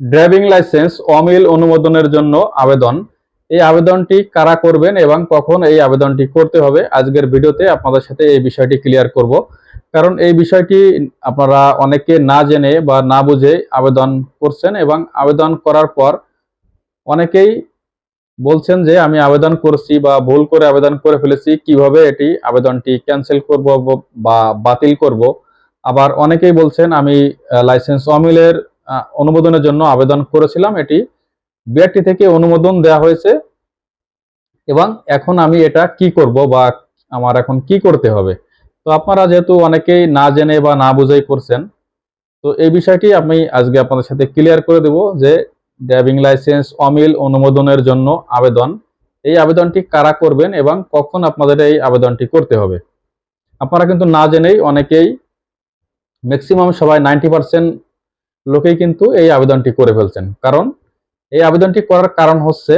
Driving licence অমিল অনুমোদনের জন্য আবেদন। এই আবেদনটি কারা করবেন এবং কখন এই আবেদনটি করতে হবে, আজকের ভিডিওতে আপনাদের সাথে এই বিষয়টি ক্লিয়ার করব। কারণ এই বিষয়টি আপনারা অনেকে না জেনে বা না বুঝে আবেদন করছেন এবং আবেদন করার পর অনেকেই বলছেন যে আমি আবেদন করছি বা ভুল করে আবেদন করে ফেলেছি, কীভাবে এটি আবেদনটি ক্যান্সেল করব বা বাতিল করব? আবার অনেকেই বলছেন আমি লাইসেন্স অমিলের অনুমোদনের জন্য আবেদন করেছিলাম। এটি বিআরটি থেকে অনুমোদন দেওয়া হয়েছে এবং এখন আমি এটা কি করব বা আমার এখন কি করতে হবে? তো আপনারা যেহেতু অনেকেই না জেনে বা না বুঝেই করছেন, তো এই বিষয়টি আমি আজকে আপনাদের সাথে ক্লিয়ার করে দেব যে ড্রাইভিং লাইসেন্স অমিল অনুমোদনের জন্য আবেদন, এই আবেদনটি কারা করবেন এবং কখন আপনাদের এই আবেদনটি করতে হবে। আপনারা কিন্তু না জেনেই অনেকেই ম্যাক্সিমাম সবাই নাইনটি পার্সেন্ট লোকেই কিন্তু এই আবেদনটি করে ফেলছেন। কারণ এই আবেদনটি করার কারণ হচ্ছে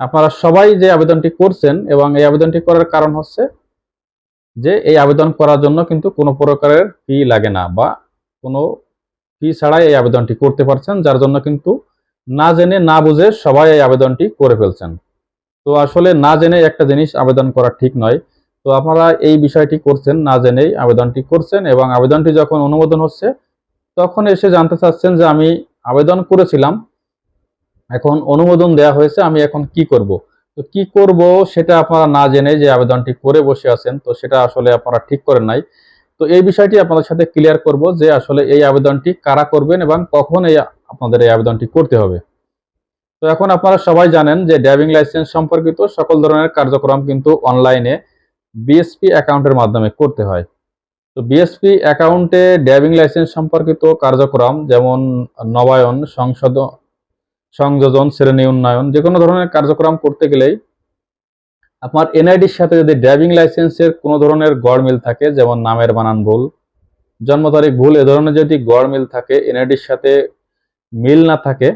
আপনারা সবাই যে আবেদনটি করছেন এবং এই আবেদনটি করার কারণ হচ্ছে যে এই আবেদন করার জন্য কিন্তু কোনো প্রকারের ফি লাগে না বা কোনো ফি ছাড়াই এই আবেদনটি করতে পারছেন, যার জন্য কিন্তু না জেনে না বুঝে সবাই এই আবেদনটি করে ফেলছেন। তো আসলে না জেনে একটা জিনিস আবেদন করা ঠিক নয়। তো আপনারা এই বিষয়টি করছেন, না জেনেই আবেদনটি করছেন এবং আবেদনটি যখন অনুমোদন হচ্ছে তখন এসে জানতে চাচ্ছেন যে আমি আবেদন করেছিলাম। এখন অনুমোদন দেওয়া হয়েছে, আমি এখন কি করব? তো কি করব সেটা আপনারা না জেনে যে আবেদনটি করে বসে আছেন, তো সেটা আসলে আপনারা ঠিক করেন নাই। তো এই বিষয়টি আপনাদের সাথে ক্লিয়ার করব যে আসলে এই আবেদনটি কারা করবেন এবং কখন এই আপনাদের এই আবেদনটি করতে হবে। তো এখন আপনারা সবাই জানেন যে ড্রাইভিং লাইসেন্স সম্পর্কিত সকল ধরনের কার্যক্রম কিন্তু অনলাইনে বিএসপি অ্যাকাউন্টের মাধ্যমে করতে হয়। তো বিএসপি অ্যাকাউন্টে ড্রাইভিং লাইসেন্স সম্পর্কিত কার্যক্রম যেমন নবায়ন সংশোধন সংযোজন, শ্রেণি উন্নয়ন যে কোনো ধরনের কার্যক্রম করতে গেলেই আপনার এনআইডির সাথে যদি ড্রাইভিং লাইসেন্সের কোনো ধরনের গড় মিল থাকে, যেমন নামের বানান ভুল, জন্ম তারিখ ভুল, এ ধরনের যদি গড় মিল থাকে এনআইডির সাথে মিল না থাকে,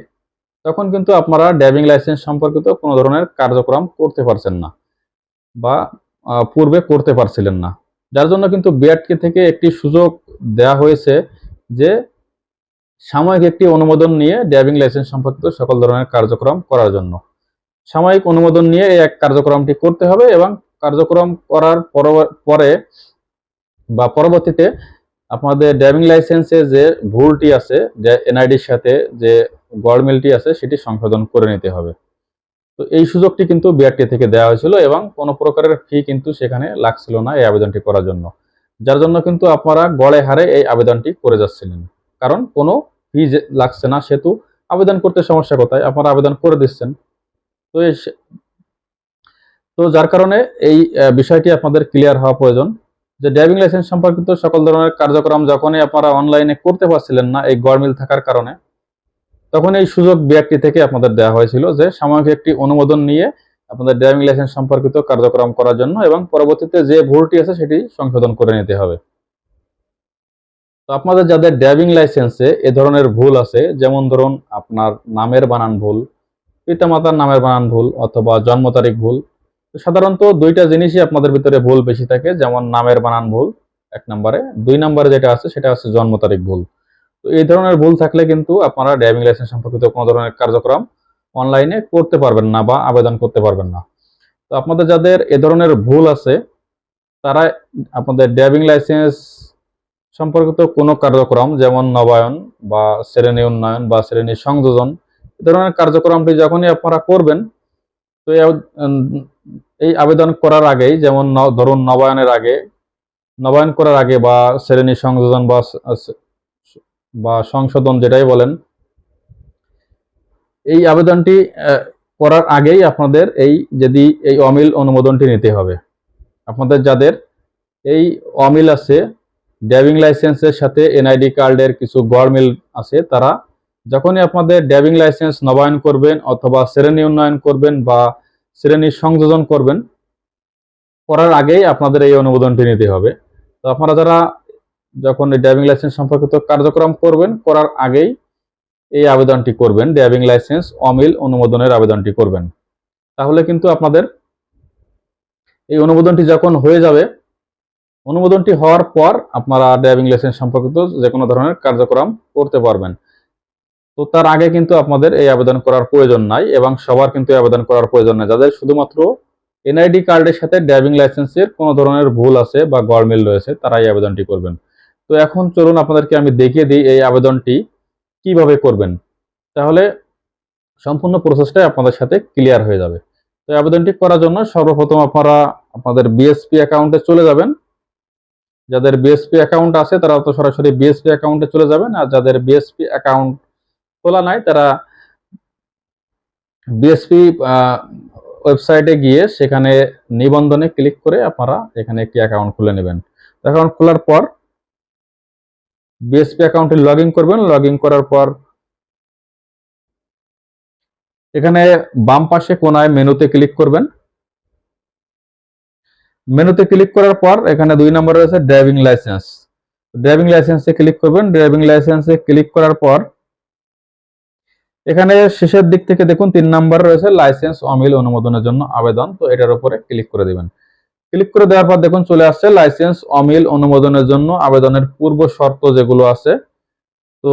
তখন কিন্তু আপনারা ড্রাইভিং লাইসেন্স সম্পর্কিত কোনো ধরনের কার্যক্রম করতে পারছেন না বা পূর্বে করতে পারছিলেন না। যার জন্য কিন্তু বিআরটি থেকে একটি সুযোগ দেওয়া হয়েছে যে সাময়িক একটি অনুমোদন নিয়ে ড্রাইভিং লাইসেন্স সম্পর্কিত সকল ধরনের কার্যক্রম করার জন্য। সাময়িক অনুমোদন নিয়ে এই এক কার্যক্রমটি করতে হবে এবং কার্যক্রম করার পরে বা পরবর্তীতে আপনাদের ড্রাইভিং লাইসেন্সে যে ভুলটি আছে, যে এনআইডির সাথে যে গড়মিলটি আছে, সেটি সংশোধন করে নিতে হবে। তো এই সুযোগটি কিন্তু বিআরটি থেকে দেওয়া হয়েছিল এবং কোনো প্রকারের ফি কিন্তু সেখানে লাগছিল না এই আবেদনটি করার জন্য। যার জন্য কিন্তু আপনারা গড়ে হারে এই আবেদনটি করে যাচ্ছিলেন। কারণ কোনো ফি লাগছে না, সেহেতু আবেদন করতে সমস্যা কোথায়? আপনারা আবেদন করে দিচ্ছেন। তো এই তো যার কারণে এই বিষয়টি আপনাদের ক্লিয়ার হওয়া প্রয়োজন। যে ড্রাইভিং লাইসেন্স সম্পর্কিত সকল ধরনের কার্যক্রম যখনই আপনারা অনলাইনে করতে পারছিলেন না এই গড়মিল থাকার কারণে তখন এই সুযোগ বিআরটি থেকে আপনাদের দেওয়া হয়েছিল যে সাময়িক একটি অনুমোদন নিয়ে আপনাদের ড্রাইভিং লাইসেন্স সম্পর্কিত কার্যক্রম করার জন্য এবং পরবর্তীতে যে ভুলটি আছে সেটি সংশোধন করে নিতে হবে। তো আপনাদের যাদের ড্রাইভিং লাইসেন্সে এ ধরনের ভুল আছে, যেমন ধরুন আপনার নামের বানান ভুল, পিতামাতার নামের বানান ভুল অথবা জন্ম তারিখ ভুল সাধারণত দুইটা জিনিসই আপনাদের ভিতরে ভুল বেশি থাকে, যেমন নামের বানান ভুল এক নম্বরে, দুই নম্বরে যেটা আছে সেটা হচ্ছে জন্ম তারিখ ভুল। তো এই ধরনের ভুল থাকলে কিন্তু আপনারা ড্রাইভিং লাইসেন্স সম্পর্কিত কোনো ধরনের কার্যক্রম অনলাইনে করতে পারবেন না বা আবেদন করতে পারবেন না। তো আপনাদের যাদের এ ধরনের ভুল আছে, তারা আপনাদের ড্রাইভিং লাইসেন্স সম্পর্কিত কোনো কার্যক্রম, যেমন নবায়ন বা শ্রেণি উন্নয়ন বা শ্রেণি সংযোজন, এ ধরনের কার্যক্রমটি যখনই আপনারা করবেন, তো এই আবেদন করার আগেই, যেমন ধরুন নবায়নের আগে, নবায়ন করার আগে বা শ্রেণি সংযোজন বা বা সংশোধন যেটাই বলেন, এই আবেদনটি করার আগেই আপনাদের এই যদি এই অমিল অনুমোদনটি নিতে হবে। আপনাদের যাদের এই অমিল আছে, ড্রাইভিং লাইসেন্সের সাথে এনআইডি কার্ডের কিছু গড়মিল আছে, তারা যখনই আপনাদের ড্রাইভিং লাইসেন্স নবায়ন করবেন অথবা শ্রেণি উন্নয়ন করবেন বা শ্রেণি সংযোজন করবেন, করার আগেই আপনাদের এই অনুমোদনটি নিতে হবে। তো আপনারা যারা যখন এই ড্রাইভিং লাইসেন্স সম্পর্কিত কার্যক্রম করবেন, করার আগেই এই আবেদনটি করবেন ড্রাইভিং লাইসেন্স অমিল অনুমোদনের আবেদনটি করবেন। তাহলে কিন্তু আপনাদের এই অনুমোদনটি যখন হয়ে যাবে, অনুমোদনটি হওয়ার পর আপনারা ড্রাইভিং লাইসেন্স সম্পর্কিত যে কোনো ধরনের কার্যক্রম করতে পারবেন। তো তার আগে কিন্তু আপনাদের এই আবেদন করার প্রয়োজন নাই এবং সবার কিন্তু আবেদন করার প্রয়োজন নাই। যাদের শুধুমাত্র এনআইডি কার্ডের সাথে ড্রাইভিং লাইসেন্সের কোনো ধরনের ভুল আছে বা গড়মিল রয়েছে তারা এই আবেদনটি করবেন। তো এখন চলুন আপনাদেরকে আমি দেখিয়ে দিই এই আবেদনটি কীভাবে করবেন। তাহলে সম্পূর্ণ প্রসেসটাই আপনাদের সাথে ক্লিয়ার হয়ে যাবে। তো আবেদনটি করার জন্য সর্বপ্রথম আপনারা আপনাদের বিএসপি অ্যাকাউন্টে চলে যাবেন। যাদের বিএসপি অ্যাকাউন্ট আছে, তারা তো সরাসরি বিএসপি অ্যাকাউন্টে চলে যাবেন। আর যাদের বিএসপি অ্যাকাউন্ট খোলা নাই, তারা বিএসপি ওয়েবসাইটে গিয়ে সেখানে নিবন্ধনে ক্লিক করে আপনারা এখানে একটি অ্যাকাউন্ট খুলে নেবেন। অ্যাকাউন্ট খোলার পর বিএসপি অ্যাকাউন্টে লগ করবেন। লগ করার পর এখানে বাম পাশে কোনায় মেনুতে ক্লিক করবেন। মেনুতে ক্লিক করার পর এখানে দুই নম্বর রয়েছে ড্রাইভিং লাইসেন্স ড্রাইভিং লাইসেন্সে ক্লিক করবেন। ড্রাইভিং লাইসেন্সে ক্লিক করার পর এখানে শেষের দিক থেকে দেখুন তিন নাম্বার রয়েছে লাইসেন্স অমিল অনুমোদনের জন্য আবেদন। তো এটার উপরে ক্লিক করে দিবেন। ক্লিক করে দেওয়ার পর দেখুন চলে আসছে লাইসেন্স, অমিল, অনুমোদনের জন্য আবেদনের পূর্ব শর্ত যেগুলো আছে। তো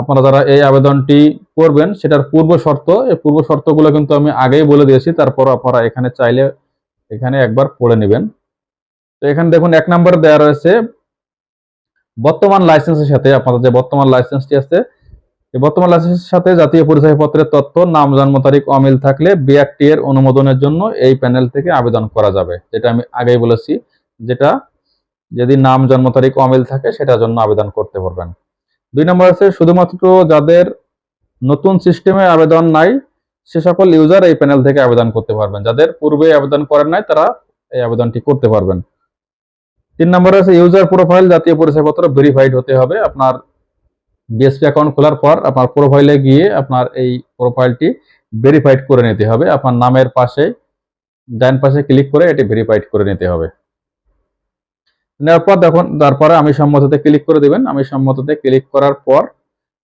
আপনারা যারা এই আবেদনটি করবেন, সেটার পূর্ব শর্ত, এই পূর্ব শর্তগুলো কিন্তু আমি আগেই বলে দিয়েছি তারপর আপনারা এখানে চাইলে এখানে একবার পড়ে নেবেন। তো এখানে দেখুন এক নম্বর দেওয়া রয়েছে, বর্তমান লাইসেন্সের সাথে, আপনাদের যে বর্তমান লাইসেন্সটি আছে বর্তমান লাইসেন্সের সাথে জাতীয় পরিচয়পত্রের তথ্য, নাম, জন্ম তারিখ অমিল থাকলে বিআরটি এর অনুমোদনের জন্য এই প্যানেল থেকে আবেদন করা যাবে। যেটা আমি আগেই বলেছি, যেটা যদি নাম, জন্ম তারিখ অমিল থাকে, সেটার জন্য আবেদন করতে পারবেন। দুই নম্বর আছে, শুধুমাত্র যাদের নতুন সিস্টেমে আবেদন নাই, সে সকল ইউজার এই প্যানেল থেকে আবেদন করতে পারবেন। যাদের পূর্বে আবেদন করেন নাই, তারা এই আবেদনটি করতে পারবেন। তিন নম্বরে আছে, ইউজার প্রোফাইল জাতীয় পরিচয়পত্র ভেরিফাইড হতে হবে। আপনার বিএসপি অ্যাকাউন্ট খোলার পর আপনার প্রোফাইলে গিয়ে আপনার এই প্রোফাইলটি ভেরিফাইড করে নিতে হবে। আপনার নামের পাশে, ডান পাশে ক্লিক করে এটি ভেরিফাইড করে নিতে হবে। নেওয়ার পর দেখুন, তারপরে আমি সম্মততে ক্লিক করে দিবেন। আমি সম্মততে ক্লিক করার পর,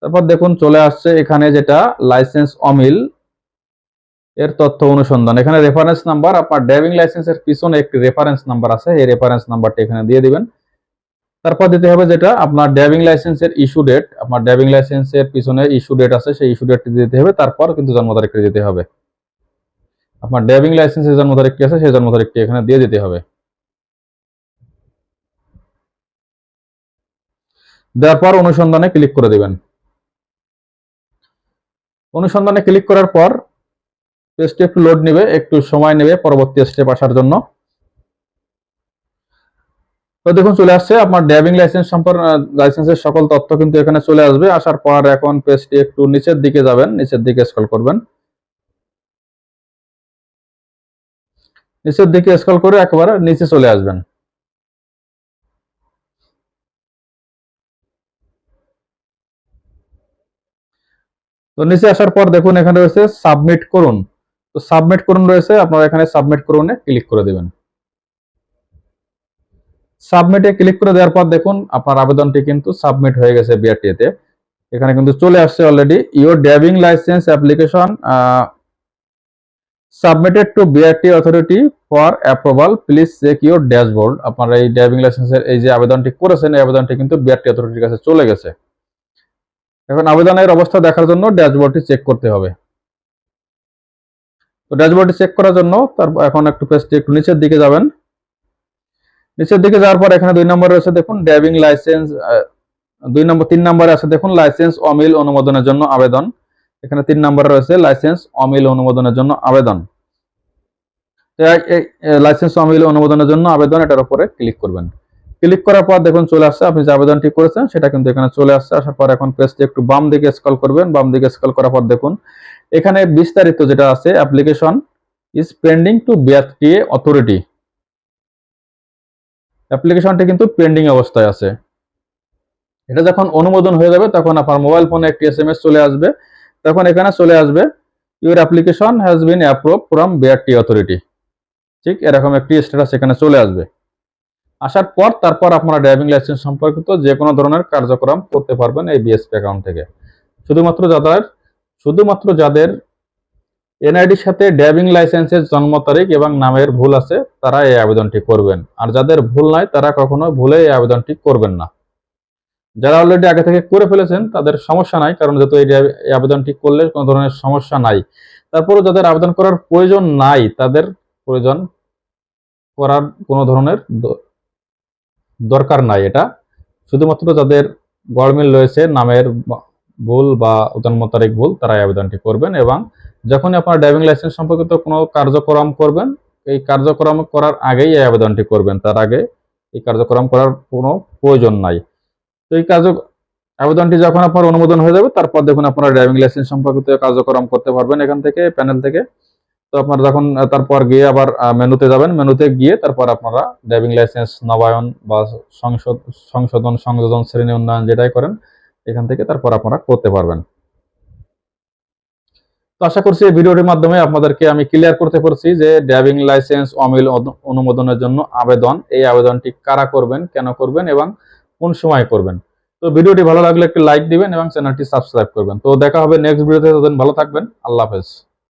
তারপর দেখুন চলে আসছে এখানে যেটা লাইসেন্স অমিল এর তথ্য অনুসন্ধান। এখানে রেফারেন্স নাম্বার আপনার ড্রাইভিং লাইসেন্সের পিছনে একটি রেফারেন্স নাম্বার আছে। এই রেফারেন্স নাম্বারটি এখানে দিয়ে দিবেন। তারপর দিতে হবে যেটা আপনার ড্রাইভিং লাইসেন্সের ইস্যু ডেট আপনার ড্রাইভিং লাইসেন্সের পিছনে ইস্যু ডেট আছে, সেই ইস্যু ডেটটি দিতে হবে, তারপর কিন্তু জন্ম তারিখটি দিতে হবে। আপনার ড্রাইভিং লাইসেন্সের জন্ম তারিখটি আছে, সেই জন্ম তারিখটি এখানে দিয়ে দিতে হবে। দেওয়ার পর অনুসন্ধানে ক্লিক করে দিবেন। অনুসন্ধানে ক্লিক করার পর পেজটি একটু লোড নেবে, একটু সময় নেবে পরবর্তী স্টেপ আসার জন্য। তো দেখুন, চলে আসছে আপনার ড্রাইভিং লাইসেন্স সম্পর্ক লাইসেন্সের সকল তথ্য কিন্তু এখানে চলে আসবে। আসার পর এখন পেজটি একটু নিচের দিকে যাবেন। নিচের দিকে স্ক্রল করবেন। নিচের দিকে স্ক্রল করে একেবারে নিচে চলে আসবেন। তো নিচে আসার পর দেখুন, এখানে রয়েছে সাবমিট করুন। তো সাবমিট করুন রয়েছে, আপনারা এখানে সাবমিট করুনে ক্লিক করে দেবেন। সাবমিটে ক্লিক করে দেওয়ার পর দেখুন, আপনার আবেদনটি কিন্তু সাবমিট হয়ে গেছে বিআরটিএতে এখানে কিন্তু চলে আসছে already your driving licence application submitted to BRT authority for approval please check your dashboard আপনার এই ড্রাইভিং লাইসেন্সের এই যে আবেদনটি করেছেন, এই আবেদনটি কিন্তু বিআরটি অথরিটির কাছে চলে গেছে। এখন আবেদনের অবস্থা দেখার জন্য ড্যাশবোর্ডটি চেক করতে হবে। তো ড্যাশবোর্ডটি চেক করার জন্য তারপর এখন একটু পেজটি একটু নিচের দিকে যাবেন। নিচের দিকে যাওয়ার পর এখানে দুই নম্বর রয়েছে, দেখুন ড্রাইভিং লাইসেন্স দুই নম্বর, তিন নম্বরে আছে, দেখুন লাইসেন্স অমিল অনুমোদনের জন্য আবেদন। এখানে তিন নম্বরে রয়েছে লাইসেন্স অমিল অনুমোদনের জন্য আবেদন। লাইসেন্স অমিল অনুমোদনের জন্য আবেদন, এটার উপরে ক্লিক করবেন। ক্লিক করার পর দেখুন, চলে আসছে, আপনি যে আবেদনটি করেছেন, সেটা কিন্তু এখানে চলে আসছে, আসার পর এখন পেজটি একটু বাম দিকে স্কল করবেন, বাম দিকে স্কল করার পর দেখুন, এখানে বিস্তারিত যেটা আছে application is pending to BRTA authority অ্যাপ্লিকেশনটি কিন্তু পেন্ডিং অবস্থায় আছে। এটা যখন অনুমোদন হয়ে যাবে, তখন আপনার মোবাইল ফোনে একটি এসএমএস চলে আসবে। তখন এখানে চলে আসবে your application has been approve from BRT authority ঠিক এরকম একটি স্ট্যাটাস এখানে চলে আসবে। আসার পর তারপর আপনারা ড্রাইভিং লাইসেন্স সম্পর্কিত যে কোনো ধরনের কার্যক্রম করতে পারবেন এই বিএসপি অ্যাকাউন্ট থেকে। শুধুমাত্র যাদের শুধুমাত্র যাদের এনআইডির সাথে ড্রাইভিং লাইসেন্সের জন্ম তারিখ এবং নামের ভুল আছে, তারা এই আবেদনটি করবেন। আর যাদের ভুল নাই, তারা কখনো ভুলে এই আবেদনটি করবেন না। যারা অলরেডি আগে থেকে করে ফেলেছেন, তাদের সমস্যা নাই, কারণ যেহেতু এই আবেদনটি করলে কোনো ধরনের সমস্যা নাই। তারপরে যাদের আবেদন করার প্রয়োজন নাই, তাদের প্রয়োজন করার কোনো ধরনের দরকার নাই এটা। শুধুমাত্র যাদের গড়মিল রয়েছে, নামের ভুল বা জন্ম তারিখ ভুল, তারা আবেদনটি করবেন এবং যখনই আপনার ড্রাইভিং লাইসেন্স সম্পর্কিত কোনো কার্যক্রম করবেন, এই কার্যক্রম করার আগেই এই আবেদনটি করবেন। তার আগে এই কার্যক্রম করার কোনো প্রয়োজন নাই। তো এই কার্য, আবেদনটি যখন আপনার অনুমোদন হয়ে যাবে, তারপর দেখুন আপনারা ড্রাইভিং লাইসেন্স সম্পর্কিত কার্যক্রম করতে পারবেন এখান থেকে প্যানেল থেকে। তো আপনারা যখন, তারপর গিয়ে আবার মেনুতে যাবেন, মেনুতে গিয়ে তারপর আপনারা ড্রাইভিং লাইসেন্স নবায়ন বা সংশোধ, সংশোধন, সংযোজন শ্রেণি উন্নয়ন যেটাই করেন, এখান থেকে তারপর আপনারা করতে পারবেন। তো আশা করছি এই ভিডিওটির মাধ্যমে আপনাদেরকে আমি ক্লিয়ার করতে পারছি যে ড্রাইভিং লাইসেন্স অমিল অনুমোদনের জন্য আবেদন। এই আবেদনটি কারা করবেন, কেন করবেন এবং কোন সময় করবেন? তো ভিডিওটি ভালো লাগলে একটি লাইক দিবেন এবং চ্যানেলটি সাবস্ক্রাইব করবেন। তো দেখা হবে নেক্সট ভিডিওতে ততদিন ভালো থাকবেন। আল্লাহ হাফেজ।